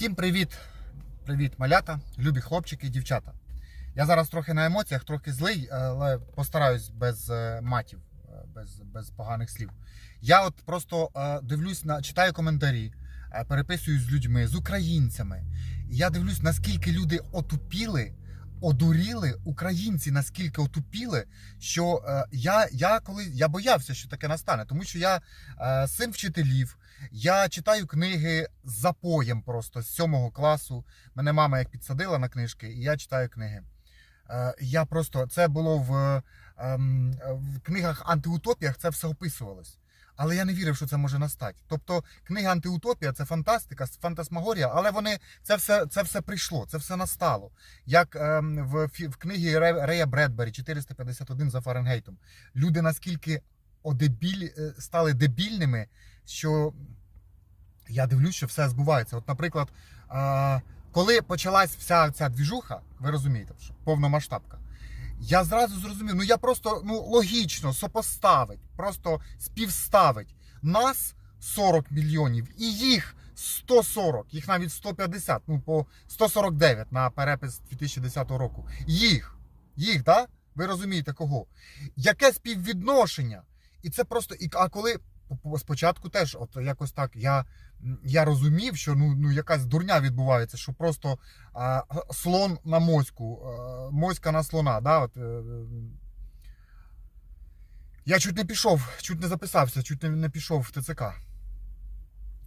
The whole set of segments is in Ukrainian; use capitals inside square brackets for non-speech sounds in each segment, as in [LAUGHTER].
Всім привіт! Привіт, малята, любі хлопчики дівчата. Я зараз трохи на емоціях, трохи злий, але постараюсь без е, матів, е, без, без поганих слів. Я от просто е, дивлюсь на читаю коментарі, переписую з людьми, з українцями. Я дивлюсь, наскільки люди отупіли, одуріли, українці наскільки отупіли, що е, я, я коли я боявся, що таке настане, тому що я е, син вчителів. Я читаю книги з запоєм просто з сьомого класу. Мене мама як підсадила на книжки, і я читаю книги. Е, Я просто це було в, ем, в книгах антиутопіях, це все описувалось. Але я не вірив, що це може настати. Тобто, книга антиутопія це фантастика, фантасмагорія, але вони це все це все прийшло, це все настало. Як ем, в, в книгі Ре- Рея Бредбері 451 за Фаренгейтом. Люди наскільки одебілі, е, стали дебільними, що я дивлюсь, що все збувається. От, наприклад, а, коли почалась вся ця двіжуха, ви розумієте, що повномасштабка, я зразу зрозумів, ну я просто ну, логічно сопоставить, просто співставить нас 40 мільйонів і їх 140, їх навіть 150, ну по 149 на перепис 2010 року. Їх, їх, да? Ви розумієте кого? Яке співвідношення? І це просто. І, а коли спочатку теж, от якось так, я, я розумів, що ну, ну якась дурня відбувається, що просто а, слон на моську, а, моська на слона. Да? От, е, я чуть не пішов, чуть не записався, чуть не, пішов в ТЦК.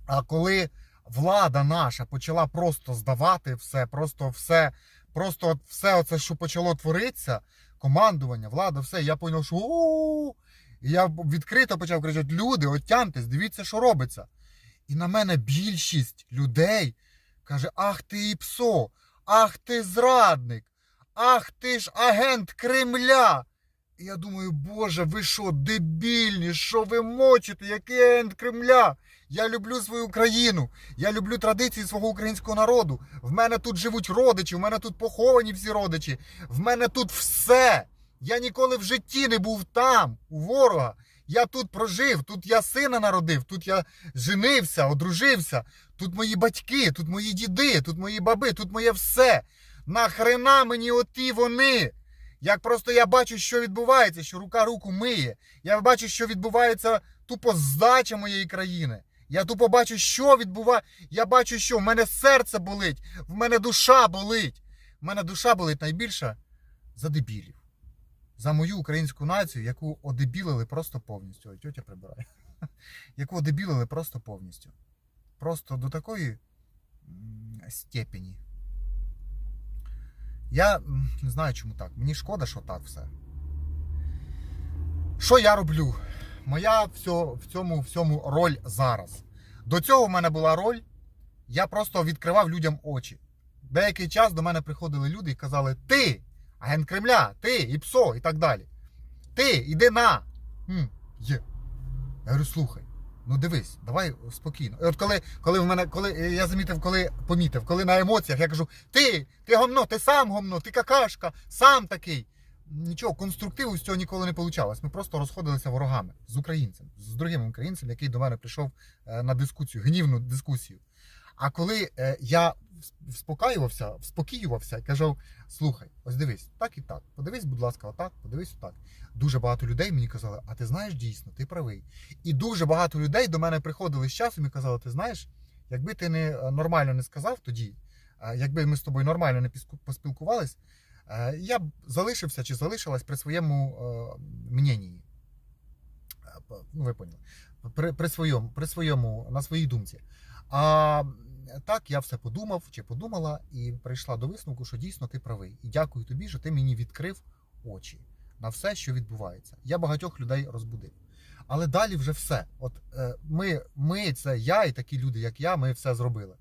А коли влада наша почала просто здавати все, просто все, просто все оце, що почало творитися, командування, влада, все, я зрозумів, що у і я відкрито почав кричати: люди, отямтесь, дивіться, що робиться. І на мене більшість людей каже: Ах ти і псо, ах ти зрадник, ах ти ж агент Кремля. І я думаю, Боже, ви що, дебільні, що ви мочите, який агент Кремля? Я люблю свою країну, я люблю традиції свого українського народу. В мене тут живуть родичі, в мене тут поховані всі родичі, в мене тут все. Я ніколи в житті не був там, у ворога. Я тут прожив, тут я сина народив, тут я женився, одружився, тут мої батьки, тут мої діди, тут мої баби, тут моє все. Нахрена мені оті вони? Як просто я бачу, що відбувається, що рука руку миє. Я бачу, що відбувається тупо здача моєї країни. Я тупо бачу, що відбувається. Я бачу, що в мене серце болить, в мене душа болить. В мене душа болить найбільше за дебілів за мою українську націю, яку одебілили просто повністю. Ой, тьотя прибирає. [LAUGHS] Яку одебілили просто повністю. Просто до такої степені. Я не знаю, чому так. Мені шкода, що так все. Що я роблю? Моя в цьому всьому роль зараз. До цього в мене була роль, я просто відкривав людям очі. Деякий час до мене приходили люди і казали: Ти! Агент Кремля, ти і ПСО, і так далі. Ти, іди на. Хм, є. Я говорю, слухай, ну дивись, давай спокійно. І от коли, коли в мене, коли я замітив, коли помітив, коли на емоціях я кажу, ти, ти гомно, ти сам гомно, ти какашка, сам такий. Нічого, конструктиву з цього ніколи не вийшло. Ми просто розходилися ворогами з українцем, з другим українцем, який до мене прийшов е, на дискусію, гнівну дискусію. А коли е, я вспокаювався, вспокоювався і кажу: слухай, ось дивись, так і так. Подивись, будь ласка, отак, подивись отак. Дуже багато людей мені казали, а ти знаєш дійсно, ти правий. І дуже багато людей до мене приходили з часом і казали, ти знаєш, якби ти не е, нормально не сказав тоді, е, якби ми з тобою нормально не поспілкувались, е, я б залишився чи залишилась при своєму мненні. Ну, ви поняли. При, при своєму, при своєму, на своїй думці. А так, я все подумав чи подумала і прийшла до висновку, що дійсно ти правий. І дякую тобі, що ти мені відкрив очі на все, що відбувається. Я багатьох людей розбудив. Але далі вже все. От е, ми, ми, це я і такі люди, як я, ми все зробили.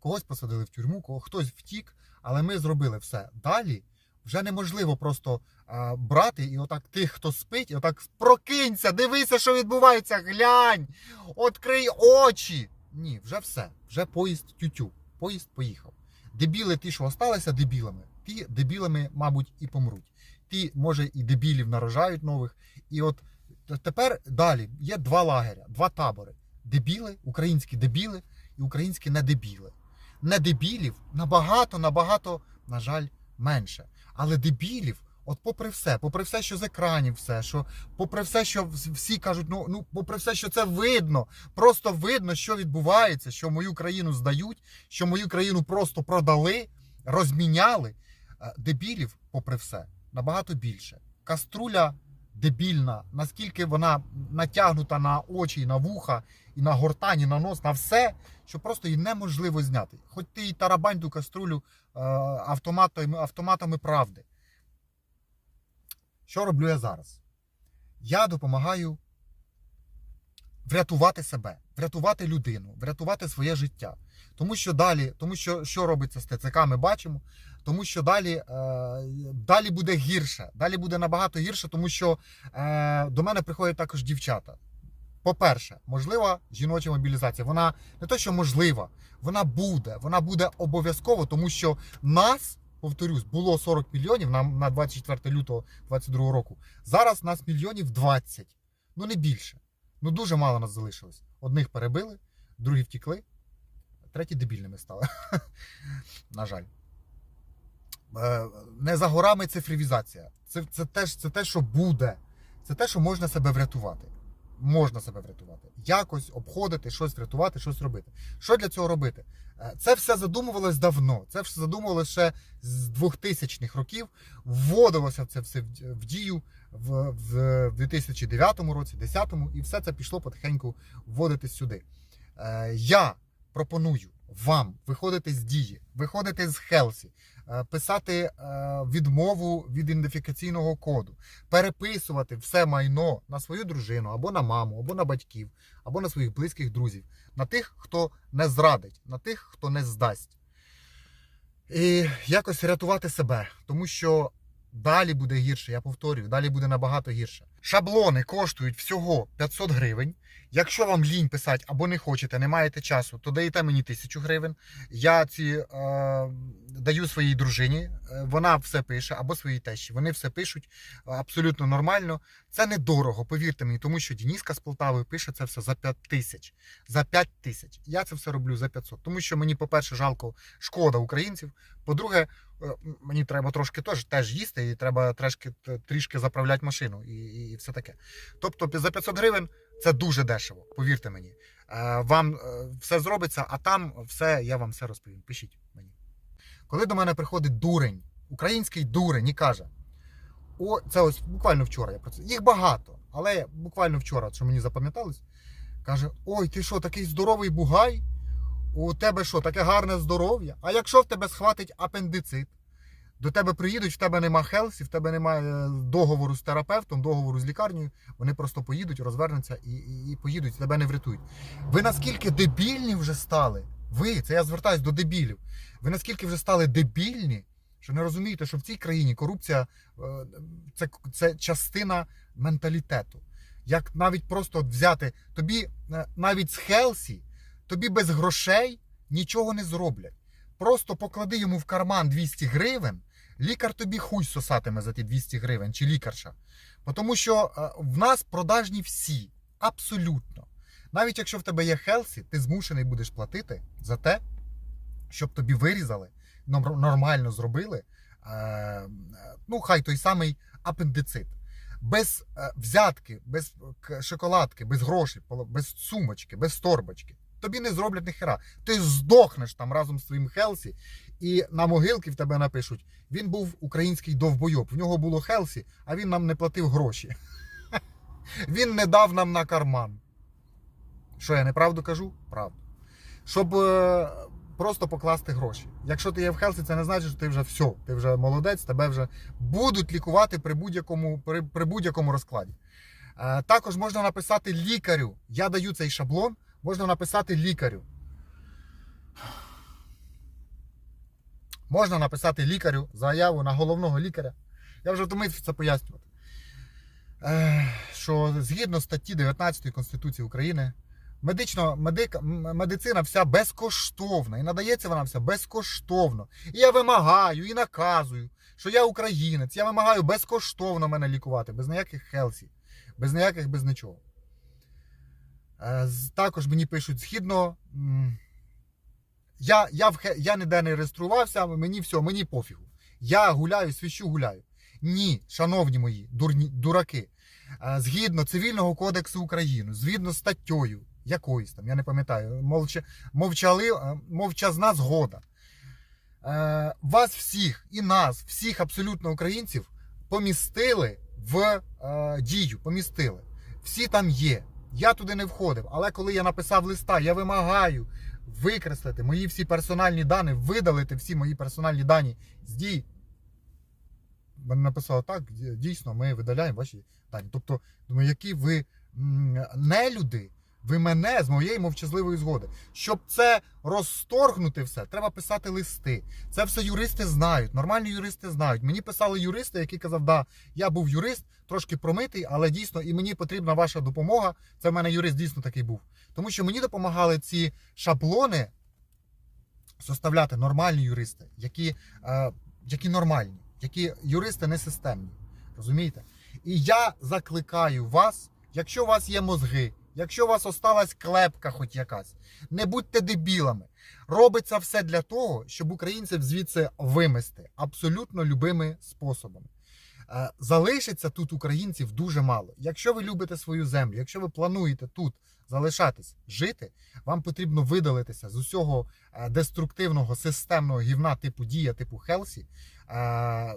Когось посадили в тюрму, кого хтось втік, але ми зробили все. Далі вже неможливо просто е, брати і отак тих, хто спить, і отак прокинься, дивися, що відбувається, глянь, відкрий очі. Ні, вже все. Вже поїзд тютю. Поїзд поїхав. Дебіли, ті, що осталися дебілами, ті дебілами, мабуть, і помруть. Ті, може, і дебілів нарожають нових. І от тепер далі є два лагеря, два табори: дебіли, українські дебіли і українські недебіли. не дебілів набагато, набагато, на жаль, менше. Але дебілів, от попри все, попри все, що з екранів, все, що попри все, що всі кажуть, ну, ну попри все, що це видно, просто видно, що відбувається, що мою країну здають, що мою країну просто продали, розміняли. Е, Дебілів, попри все, набагато більше. Каструля дебільна, наскільки вона натягнута на очі, і на вуха, і на гортань, і на нос, на все, що просто її неможливо зняти. Хоч ти і тарабань ту каструлю е, автоматами, автоматами правди. Що роблю я зараз? Я допомагаю врятувати себе, врятувати людину, врятувати своє життя. Тому що далі, тому що що робиться з ТЦК, ми бачимо. Тому що далі, е, далі буде гірше. Далі буде набагато гірше, тому що е, до мене приходять також дівчата. По-перше, можлива жіноча мобілізація. Вона не то, що можлива, вона буде. Вона буде обов'язково, тому що нас, повторюсь, було 40 мільйонів на, на 24 лютого 2022 року. Зараз нас мільйонів 20. Ну не більше. Ну дуже мало нас залишилось. Одних перебили, другі втікли, треті дебільними стали. [LAUGHS] На жаль. Е, Не за горами цифровізація. Це, це, теж, це те, що буде. Це те, що можна себе врятувати. Можна себе врятувати. Якось обходити, щось врятувати, щось робити. Що для цього робити? Е, Це все задумувалось давно. Це все задумувалося ще з 2000-х років. Вводилося це все в- дію в, в 2009 році, 2010 і все це пішло потихеньку вводитись сюди. Е, Я пропоную вам виходити з дії, виходити з Хелсі, писати е, відмову від ідентифікаційного коду, переписувати все майно на свою дружину, або на маму, або на батьків, або на своїх близьких друзів, на тих, хто не зрадить, на тих, хто не здасть. І якось рятувати себе, тому що далі буде гірше, я повторюю, далі буде набагато гірше. Шаблони коштують всього 500 гривень. Якщо вам лінь писати або не хочете, не маєте часу, то даєте мені 1000 гривень. Я ці е, даю своїй дружині, е, вона все пише, або своїй тещі. Вони все пишуть е, абсолютно нормально. Це недорого, повірте мені, тому що Дініска з Полтави пише це все за 5 тисяч. За 5 тисяч. Я це все роблю за 500. Тому що мені, по-перше, жалко шкода українців. По-друге, е, мені треба трошки теж, теж їсти, і треба трішки, трішки заправляти машину і, все таке. Тобто за 500 гривень це дуже дешево, повірте мені. Е, Вам е, все зробиться, а там все, я вам все розповім. Пишіть мені. Коли до мене приходить дурень, український дурень і каже: о, це ось буквально вчора я про це. Їх багато, але буквально вчора, що мені запам'яталось, каже: Ой, ти що, такий здоровий бугай? У тебе що, таке гарне здоров'я? А якщо в тебе схватить апендицит, до тебе приїдуть, в тебе нема хелсі, в тебе немає договору з терапевтом, договору з лікарнею, вони просто поїдуть, розвернуться і, і, і поїдуть, тебе не врятують. Ви наскільки дебільні вже стали? Ви, це я звертаюсь до дебілів. Ви наскільки вже стали дебільні, що не розумієте, що в цій країні корупція е, це, це частина менталітету. Як навіть просто взяти тобі е, навіть з Хелсі, тобі без грошей нічого не зроблять. Просто поклади йому в карман 200 гривень, лікар тобі хуй сосатиме за ті 200 гривень чи лікарша. Тому що е, в нас продажні всі, абсолютно. Навіть якщо в тебе є Хелсі, ти змушений будеш платити за те, щоб тобі вирізали, нор- нормально зробили. е, Ну, хай той самий апендицит. Без е, взятки, без шоколадки, без грошей, без сумочки, без торбочки. Тобі не зроблять ніхера. Ти здохнеш там разом з своїм Хелсі, і на могилки в тебе напишуть: він був український довбойоб. В нього було Хелсі, а він нам не платив гроші. [LAUGHS] Він не дав нам на карман. Що я неправду кажу? Правду. Щоб е, просто покласти гроші. Якщо ти є в Хелсі, це не значить, що ти вже все, ти вже молодець, тебе вже будуть лікувати при будь-якому, при, при будь-якому розкладі. Е, також можна написати лікарю. Я даю цей шаблон, можна написати лікарю. Можна написати лікарю заяву на головного лікаря. Я вже втомився це пояснювати. Е, що згідно статті 19 Конституції України, медично, медик, медицина вся безкоштовна. І надається вона вся безкоштовно. І я вимагаю і наказую, що я українець, я вимагаю безкоштовно мене лікувати, без ніяких хелсі, без ніяких без нічого. Е, Також мені пишуть, згідно, Я, я, в, я ніде не реєструвався, мені все, мені пофігу. Я гуляю, свіщу гуляю. Ні, шановні мої, дурні, дураки. Е, Згідно цивільного кодексу України, згідно з статтею якоюсь там, я не пам'ятаю, мовча, мовчали, е, мовчазна згода. Е, Вас всіх і нас, всіх абсолютно українців, помістили в дію, помістили. Всі там є. Я туди не входив. Але коли я написав листа, я вимагаю викреслити мої всі персональні дані, видалити всі мої персональні дані з дій. Мене написало так, дійсно, ми видаляємо ваші дані. Тобто, думаю, які ви не нелюди, ви мене з моєї мовчазливої згоди. Щоб це розторгнути все, треба писати листи. Це все юристи знають, нормальні юристи знають. Мені писали юристи, які казав, да, я був юрист, трошки промитий, але дійсно і мені потрібна ваша допомога. Це в мене юрист дійсно такий був. Тому що мені допомагали ці шаблони составляти нормальні юристи, які, е, які нормальні, які юристи не системні. Розумієте? І я закликаю вас, якщо у вас є мозги, якщо у вас осталась клепка хоч якась, не будьте дебілами. Робиться все для того, щоб українців звідси вимести абсолютно любими способами. Е, Залишиться тут українців дуже мало. Якщо ви любите свою землю, якщо ви плануєте тут залишатись жити, вам потрібно видалитися з усього е, деструктивного системного гівна типу дія, типу Хелсі. Е,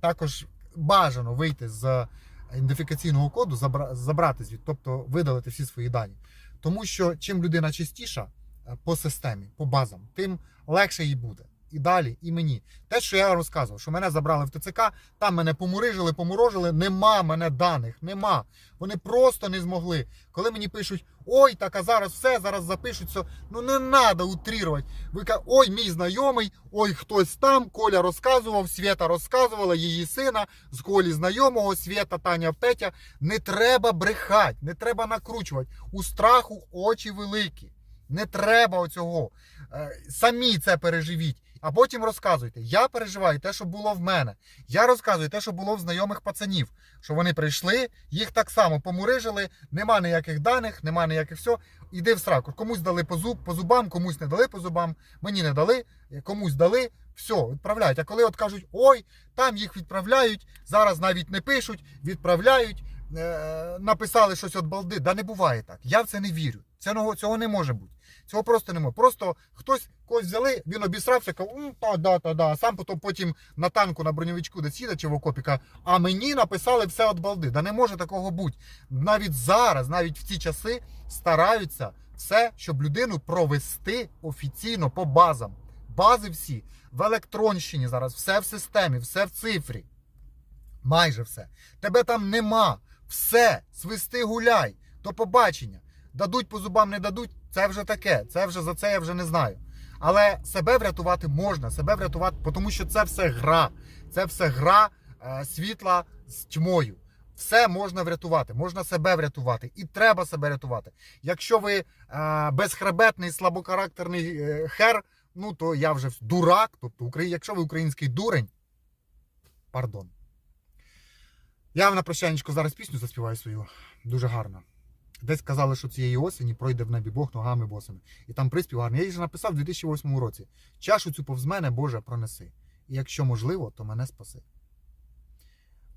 Також бажано вийти з ідентифікаційного коду, забра- забрати звідти, тобто видалити всі свої дані. Тому що чим людина чистіша е, по системі, по базам, тим легше їй буде. І далі, і мені. Те, що я розказував, що мене забрали в ТЦК, там мене помурижили, поморожили, нема мене даних, нема. Вони просто не змогли. Коли мені пишуть, ой, так а зараз все, зараз запишуть все. Ну не треба утрірувати. Ви кажете, ой, мій знайомий, ой, хтось там, Коля розказував, Свята розказувала, її сина, з Колі знайомого, Свята, Таня, Петя. Не треба брехати, не треба накручувати. У страху очі великі. Не треба оцього. Е, Самі це переживіть. А потім розказуйте. Я переживаю те, що було в мене. Я розказую те, що було в знайомих пацанів. Що вони прийшли, їх так само помурижили, нема ніяких даних, нема ніяких все. Іди в сраку. Комусь дали по, зуб, по зубам, комусь не дали по зубам, мені не дали, комусь дали. Все, відправляють. А коли от кажуть, ой, там їх відправляють, зараз навіть не пишуть, відправляють, написали щось от балди. Да не буває так. Я в це не вірю. Цього, цього не може бути. Цього просто не може. Просто хтось когось взяли, він обісрався, казав, «М, та, да, та, да. А сам потім, потім на танку, на броньовичку десь їде чи в окопі, каже, а мені написали все от балди. Да не може такого бути. Навіть зараз, навіть в ці часи стараються все, щоб людину провести офіційно по базам. Бази всі в електронщині зараз, все в системі, все в цифрі. Майже все. Тебе там нема. Все, свисти гуляй. До побачення. Дадуть по зубам, не дадуть. Це вже таке. Це вже за це я вже не знаю. Але себе врятувати можна, себе врятувати, тому що це все гра. Це все гра е, світла з тьмою. Все можна врятувати, можна себе врятувати, і треба себе рятувати. Якщо ви е, безхребетний, слабокарактерний е, хер, ну то я вже дурак. Тобто, якщо ви український дурень, пардон. Я вам на прощанечку зараз пісню заспіваю свою. Дуже гарно. Десь казали, що цієї осені пройде в небі Бог ногами босими. І там приспів гарний. Я її вже написав у 2008 році. Чашу цю повз мене, Боже, пронеси. І якщо можливо, то мене спаси.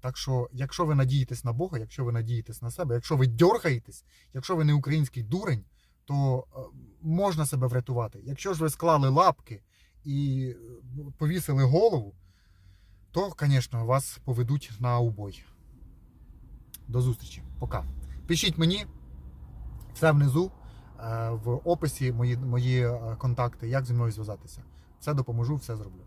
Так що, якщо ви надієтесь на Бога, якщо ви надієтесь на себе, якщо ви дьоргаєтесь, якщо ви не український дурень, то е, можна себе врятувати. Якщо ж ви склали лапки і е, повісили голову, то, звісно, вас поведуть на убой. До зустрічі. Пока. Пишіть мені все внизу е, в описі мої, мої е, контакти, як зі мною зв'язатися. Все допоможу, все зроблю.